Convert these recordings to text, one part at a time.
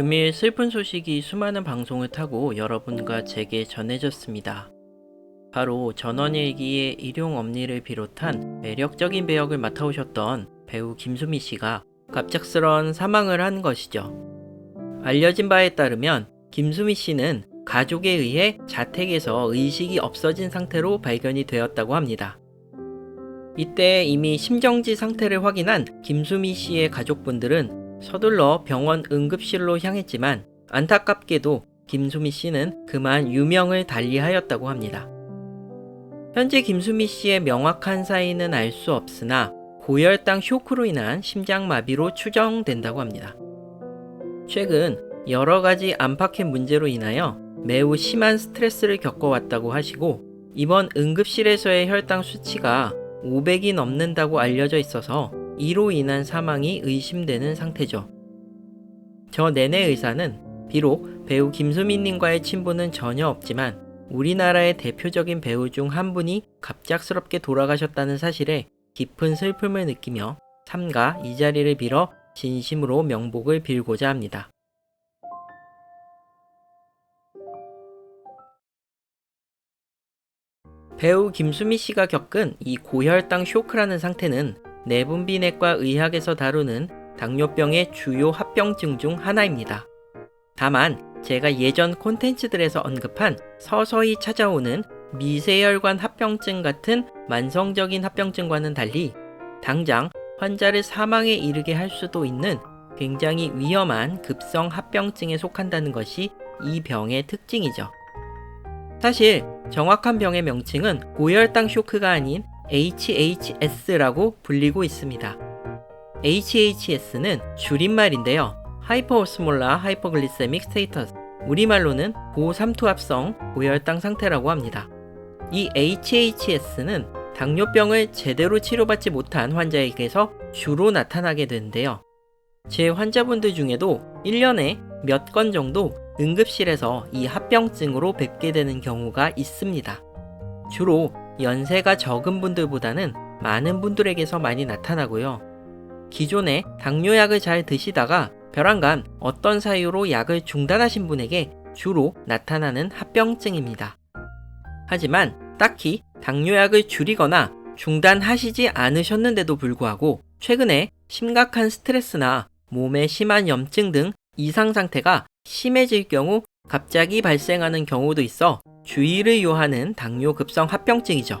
금일 슬픈 소식이 수많은 방송을 타고 여러분과 제게 전해졌습니다. 바로 전원일기의 일용 엄니를 비롯한 매력적인 배역을 맡아오셨던 배우 김수미 씨가 갑작스런 사망을 한 것이죠. 알려진 바에 따르면 김수미 씨는 가족에 의해 자택에서 의식이 없어진 상태로 발견이 되었다고 합니다. 이때 이미 심정지 상태를 확인한 김수미 씨의 가족분들은 서둘러 병원 응급실로 향했지만 안타깝게도 김수미 씨는 그만 유명을 달리하였다고 합니다. 현재 김수미 씨의 명확한 사인은 알 수 없으나 고혈당 쇼크로 인한 심장마비로 추정된다고 합니다. 최근 여러 가지 안팎의 문제로 인하여 매우 심한 스트레스를 겪어왔다고 하시고 이번 응급실에서의 혈당 수치가 500이 넘는다고 알려져 있어서 이로 인한 사망이 의심되는 상태죠. 저 내내 의사는 비록 배우 김수민님과의 친분은 전혀 없지만 우리나라의 대표적인 배우 중 한 분이 갑작스럽게 돌아가셨다는 사실에 깊은 슬픔을 느끼며 삼가 이 자리를 빌어 진심으로 명복을 빌고자 합니다. 배우 김수미 씨가 겪은 이 고혈당 쇼크라는 상태는 내분비내과 의학에서 다루는 당뇨병의 주요 합병증 중 하나입니다. 다만 제가 예전 콘텐츠들에서 언급한 서서히 찾아오는 미세혈관 합병증 같은 만성적인 합병증과는 달리 당장 환자를 사망에 이르게 할 수도 있는 굉장히 위험한 급성 합병증에 속한다는 것이 이 병의 특징이죠. 사실 정확한 병의 명칭은 고혈당 쇼크가 아닌 HHS라고 불리고 있습니다. HHS는 줄임말인데요. 하이퍼오스몰라 하이퍼글리세믹 스테이터스 우리말로는 고삼투압성 고혈당 상태라고 합니다. 이 HHS는 당뇨병을 제대로 치료받지 못한 환자에게서 주로 나타나게 되는데요. 제 환자분들 중에도 1년에 몇 건 정도 응급실에서 이 합병증으로 뵙게 되는 경우가 있습니다. 주로 연세가 적은 분들보다는 많은 분들에게서 많이 나타나고요. 기존에 당뇨약을 잘 드시다가 벼랑간 어떤 사유로 약을 중단하신 분에게 주로 나타나는 합병증입니다. 하지만 딱히 당뇨약을 줄이거나 중단하시지 않으셨는데도 불구하고 최근에 심각한 스트레스나 몸에 심한 염증 등 이상 상태가 심해질 경우 갑자기 발생하는 경우도 있어 주의를 요하는 당뇨 급성 합병증이죠.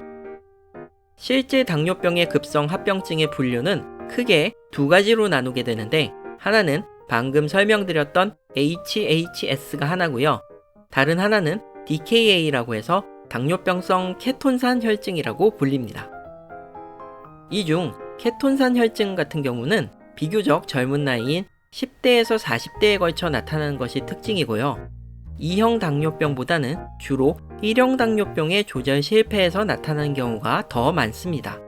실제 당뇨병의 급성 합병증의 분류는 크게 두 가지로 나누게 되는데 하나는 방금 설명드렸던 HHS가 하나고요. 다른 하나는 DKA라고 해서 당뇨병성 케톤산 혈증이라고 불립니다. 이 중 케톤산 혈증 같은 경우는 비교적 젊은 나이인 10대에서 40대에 걸쳐 나타나는 것이 특징이고요. 2형 당뇨병보다는 주로 1형 당뇨병의 조절 실패에서 나타나는 경우가 더 많습니다.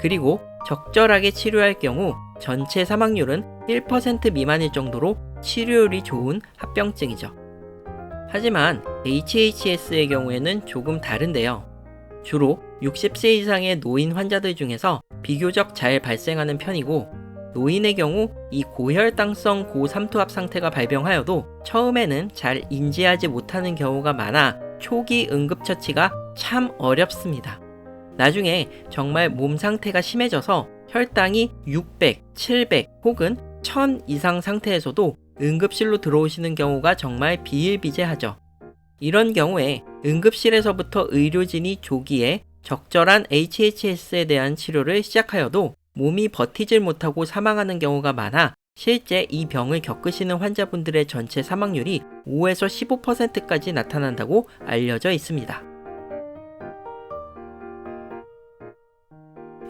그리고 적절하게 치료할 경우 전체 사망률은 1% 미만일 정도로 치료율이 좋은 합병증이죠. 하지만 HHS의 경우에는 조금 다른데요. 주로 60세 이상의 노인 환자들 중에서 비교적 잘 발생하는 편이고 노인의 경우 이 고혈당성 고삼투압 상태가 발병하여도 처음에는 잘 인지하지 못하는 경우가 많아 초기 응급처치가 참 어렵습니다. 나중에 정말 몸 상태가 심해져서 혈당이 600, 700 혹은 1000 이상 상태에서도 응급실로 들어오시는 경우가 정말 비일비재하죠. 이런 경우에 응급실에서부터 의료진이 조기에 적절한 HHS에 대한 치료를 시작하여도 몸이 버티질 못하고 사망하는 경우가 많아 실제 이 병을 겪으시는 환자분들의 전체 사망률이 5에서 15%까지 나타난다고 알려져 있습니다.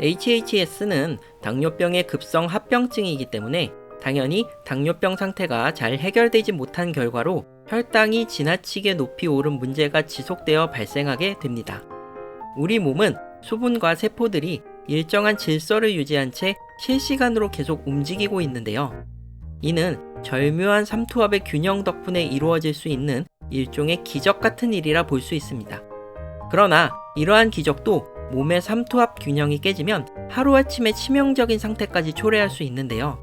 HHS는 당뇨병의 급성 합병증이기 때문에 당연히 당뇨병 상태가 잘 해결되지 못한 결과로 혈당이 지나치게 높이 오른 문제가 지속되어 발생하게 됩니다. 우리 몸은 수분과 세포들이 일정한 질서를 유지한 채 실시간으로 계속 움직이고 있는데요. 이는 절묘한 삼투압의 균형 덕분에 이루어질 수 있는 일종의 기적 같은 일이라 볼 수 있습니다. 그러나 이러한 기적도 몸의 삼투압 균형이 깨지면 하루아침에 치명적인 상태까지 초래할 수 있는데요.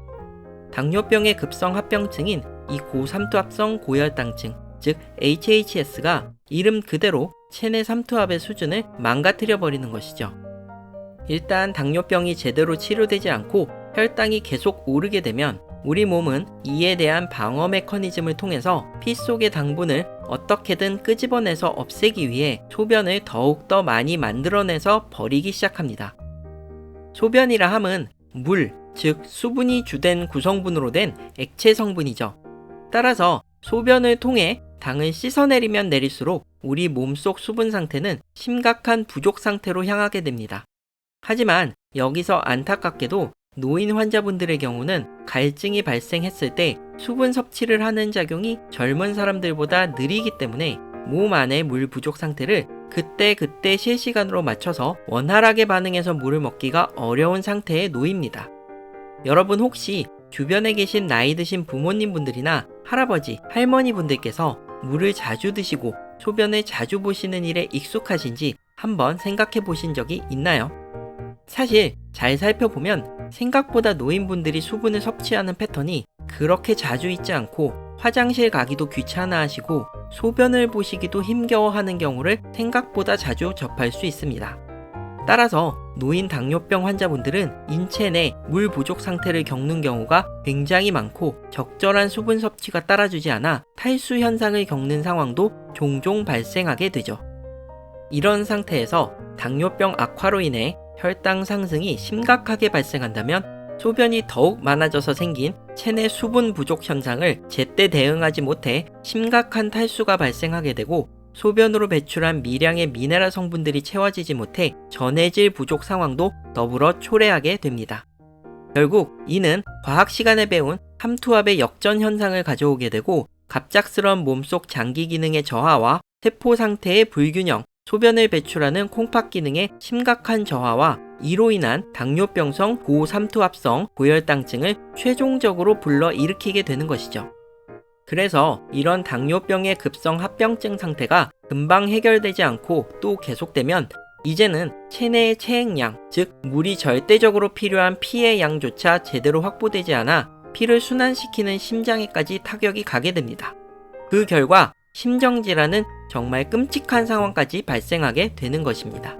당뇨병의 급성 합병증인 이 고삼투압성 고혈당증, 즉 HHS가 이름 그대로 체내 삼투압의 수준을 망가뜨려 버리는 것이죠. 일단 당뇨병이 제대로 치료되지 않고 혈당이 계속 오르게 되면 우리 몸은 이에 대한 방어 메커니즘을 통해서 피 속의 당분을 어떻게든 끄집어내서 없애기 위해 소변을 더욱더 많이 만들어내서 버리기 시작합니다. 소변이라 함은 물, 즉 수분이 주된 구성분으로 된 액체 성분이죠. 따라서 소변을 통해 당을 씻어내리면 내릴수록 우리 몸속 수분 상태는 심각한 부족 상태로 향하게 됩니다. 하지만 여기서 안타깝게도 노인 환자분들의 경우는 갈증이 발생했을 때 수분 섭취를 하는 작용이 젊은 사람들보다 느리기 때문에 몸 안의 물 부족 상태를 그때 그때 실시간으로 맞춰서 원활하게 반응해서 물을 먹기가 어려운 상태에 놓입니다. 여러분 혹시 주변에 계신 나이 드신 부모님 분들이나 할아버지, 할머니 분들께서 물을 자주 드시고 소변을 자주 보시는 일에 익숙하신지 한번 생각해 보신 적이 있나요? 사실 잘 살펴보면 생각보다 노인분들이 수분을 섭취하는 패턴이 그렇게 자주 있지 않고 화장실 가기도 귀찮아 하시고 소변을 보시기도 힘겨워 하는 경우를 생각보다 자주 접할 수 있습니다. 따라서 노인 당뇨병 환자분들은 인체 내 물 부족 상태를 겪는 경우가 굉장히 많고 적절한 수분 섭취가 따라주지 않아 탈수 현상을 겪는 상황도 종종 발생하게 되죠. 이런 상태에서 당뇨병 악화로 인해 혈당 상승이 심각하게 발생한다면 소변이 더욱 많아져서 생긴 체내 수분 부족 현상을 제때 대응하지 못해 심각한 탈수가 발생하게 되고 소변으로 배출한 미량의 미네랄 성분들이 채워지지 못해 전해질 부족 상황도 더불어 초래하게 됩니다. 결국 이는 과학 시간에 배운 삼투압의 역전 현상을 가져오게 되고 갑작스런 몸속 장기 기능의 저하와 세포 상태의 불균형, 소변을 배출하는 콩팥 기능의 심각한 저하와 이로 인한 당뇨병성 고삼투압성 고혈당증을 최종적으로 불러 일으키게 되는 것이죠. 그래서 이런 당뇨병의 급성 합병증 상태가 금방 해결되지 않고 또 계속되면 이제는 체내의 체액량, 즉 물이 절대적으로 필요한 피의 양조차 제대로 확보되지 않아 피를 순환시키는 심장에까지 타격이 가게 됩니다. 그 결과 심정질환은 정말 끔찍한 상황까지 발생하게 되는 것입니다.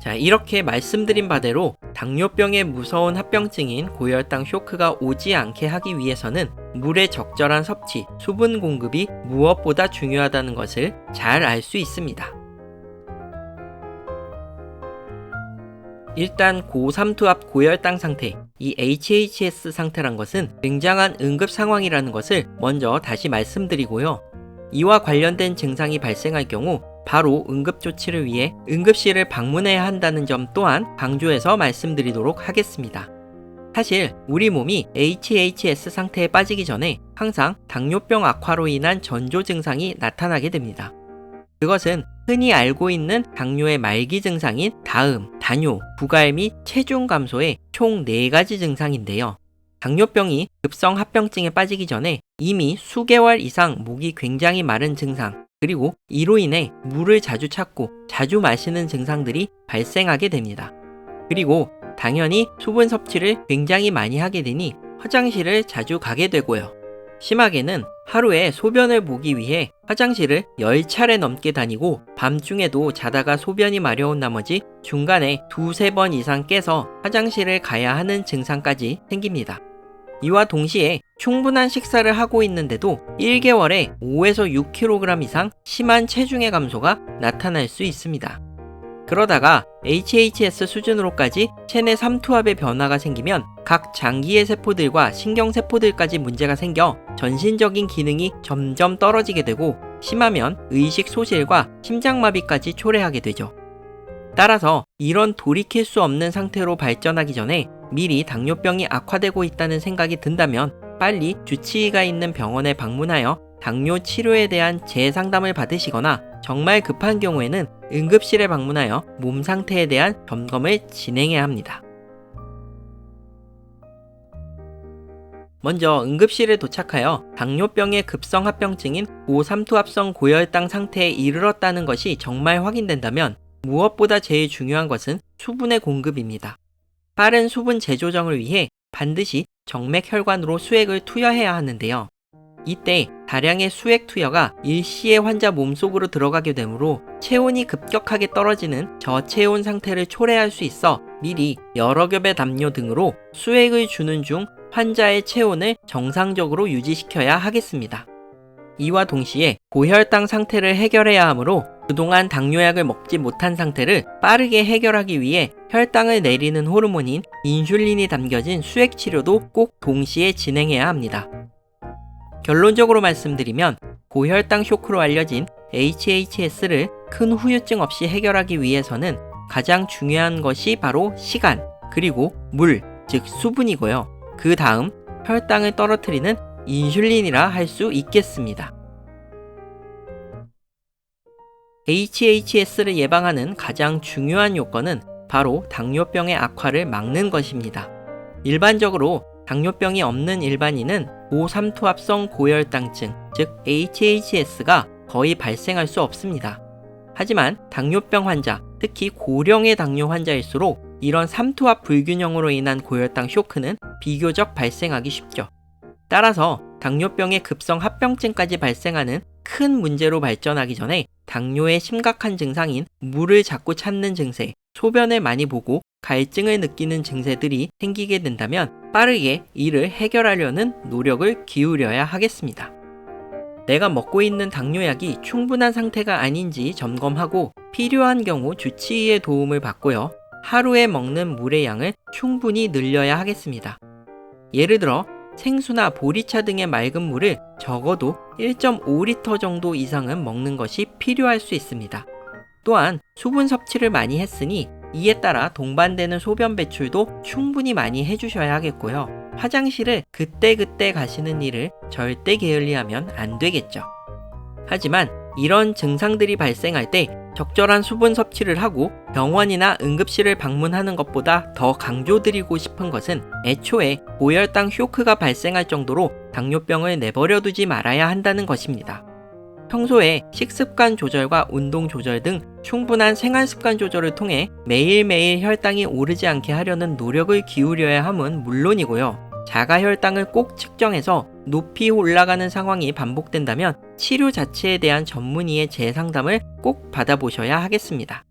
자, 이렇게 말씀드린 바대로 당뇨병의 무서운 합병증인 고혈당 쇼크가 오지 않게 하기 위해서는 물의 적절한 섭취, 수분 공급이 무엇보다 중요하다는 것을 잘 알 수 있습니다. 일단 고삼투압 고혈당 상태, 이 HHS 상태란 것은 굉장한 응급 상황이라는 것을 먼저 다시 말씀드리고요. 이와 관련된 증상이 발생할 경우 바로 응급조치를 위해 응급실을 방문해야 한다는 점 또한 강조해서 말씀드리도록 하겠습니다. 사실 우리 몸이 HHS 상태에 빠지기 전에 항상 당뇨병 악화로 인한 전조 증상이 나타나게 됩니다. 그것은 흔히 알고 있는 당뇨의 말기 증상인 다음, 다뇨, 부갈 및 체중 감소의 총 4가지 증상인데요. 당뇨병이 급성 합병증에 빠지기 전에 이미 수개월 이상 목이 굉장히 마른 증상, 그리고 이로 인해 물을 자주 찾고 자주 마시는 증상들이 발생하게 됩니다. 그리고 당연히 수분 섭취를 굉장히 많이 하게 되니 화장실을 자주 가게 되고요. 심하게는 하루에 소변을 보기 위해 화장실을 10차례 넘게 다니고 밤중에도 자다가 소변이 마려운 나머지 중간에 두세 번 이상 깨서 화장실을 가야 하는 증상까지 생깁니다. 이와 동시에 충분한 식사를 하고 있는데도 1개월에 5에서 6kg 이상 심한 체중의 감소가 나타날 수 있습니다. 그러다가 HHS 수준으로까지 체내 삼투압의 변화가 생기면 각 장기의 세포들과 신경세포들까지 문제가 생겨 전신적인 기능이 점점 떨어지게 되고 심하면 의식 소실과 심장마비까지 초래하게 되죠. 따라서 이런 돌이킬 수 없는 상태로 발전하기 전에 미리 당뇨병이 악화되고 있다는 생각이 든다면 빨리 주치의가 있는 병원에 방문하여 당뇨 치료에 대한 재상담을 받으시거나 정말 급한 경우에는 응급실에 방문하여 몸 상태에 대한 점검을 진행해야 합니다. 먼저 응급실에 도착하여 당뇨병의 급성 합병증인 고삼투압성 고혈당 상태에 이르렀다는 것이 정말 확인된다면 무엇보다 제일 중요한 것은 수분의 공급입니다. 빠른 수분 재조정을 위해 반드시 정맥 혈관으로 수액을 투여해야 하는데요. 이때 다량의 수액 투여가 일시에 환자 몸속으로 들어가게 되므로 체온이 급격하게 떨어지는 저체온 상태를 초래할 수 있어 미리 여러 겹의 담요 등으로 수액을 주는 중 환자의 체온을 정상적으로 유지시켜야 하겠습니다. 이와 동시에 고혈당 상태를 해결해야 하므로 그동안 당뇨약을 먹지 못한 상태를 빠르게 해결하기 위해 혈당을 내리는 호르몬인 인슐린이 담겨진 수액 치료도 꼭 동시에 진행해야 합니다. 결론적으로 말씀드리면 고혈당 쇼크로 알려진 HHS를 큰 후유증 없이 해결하기 위해서는 가장 중요한 것이 바로 시간, 그리고 물, 즉 수분이고요. 그 다음 혈당을 떨어뜨리는 인슐린이라 할 수 있겠습니다. HHS를 예방하는 가장 중요한 요건은 바로 당뇨병의 악화를 막는 것입니다. 일반적으로 당뇨병이 없는 일반인은 고삼투압성 고혈당증, 즉 HHS가 거의 발생할 수 없습니다. 하지만 당뇨병 환자, 특히 고령의 당뇨 환자일수록 이런 삼투압 불균형으로 인한 고혈당 쇼크는 비교적 발생하기 쉽죠. 따라서 당뇨병의 급성 합병증까지 발생하는 큰 문제로 발전하기 전에 당뇨의 심각한 증상인 물을 자꾸 찾는 증세, 소변을 많이 보고 갈증을 느끼는 증세들이 생기게 된다면 빠르게 이를 해결하려는 노력을 기울여야 하겠습니다. 내가 먹고 있는 당뇨약이 충분한 상태가 아닌지 점검하고 필요한 경우 주치의의 도움을 받고요. 하루에 먹는 물의 양을 충분히 늘려야 하겠습니다. 예를 들어 생수나 보리차 등의 맑은 물을 적어도 1.5리터 정도 이상은 먹는 것이 필요할 수 있습니다. 또한 수분 섭취를 많이 했으니 이에 따라 동반되는 소변 배출도 충분히 많이 해주셔야 하겠고요. 화장실을 그때그때 가시는 일을 절대 게을리하면 안 되겠죠. 하지만 이런 증상들이 발생할 때 적절한 수분 섭취를 하고 병원이나 응급실을 방문하는 것보다 더 강조드리고 싶은 것은 애초에 고혈당 쇼크가 발생할 정도로 당뇨병을 내버려 두지 말아야 한다는 것입니다. 평소에 식습관 조절과 운동 조절 등 충분한 생활 습관 조절을 통해 매일매일 혈당이 오르지 않게 하려는 노력을 기울여야 함은 물론이고요. 자가 혈당을 꼭 측정해서 높이 올라가는 상황이 반복된다면 치료 자체에 대한 전문의의 재상담을 꼭 받아보셔야 하겠습니다.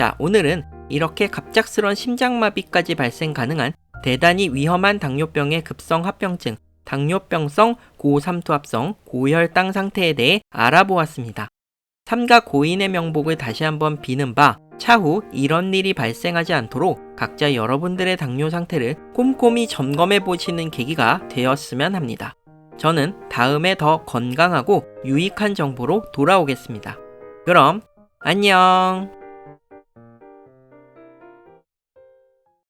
자, 오늘은 이렇게 갑작스런 심장마비까지 발생 가능한 대단히 위험한 당뇨병의 급성 합병증, 당뇨병성 고삼투압성 고혈당 상태에 대해 알아보았습니다. 삼가 고인의 명복을 다시 한번 비는 바 차후 이런 일이 발생하지 않도록 각자 여러분들의 당뇨 상태를 꼼꼼히 점검해 보시는 계기가 되었으면 합니다. 저는 다음에 더 건강하고 유익한 정보로 돌아오겠습니다. 그럼 안녕!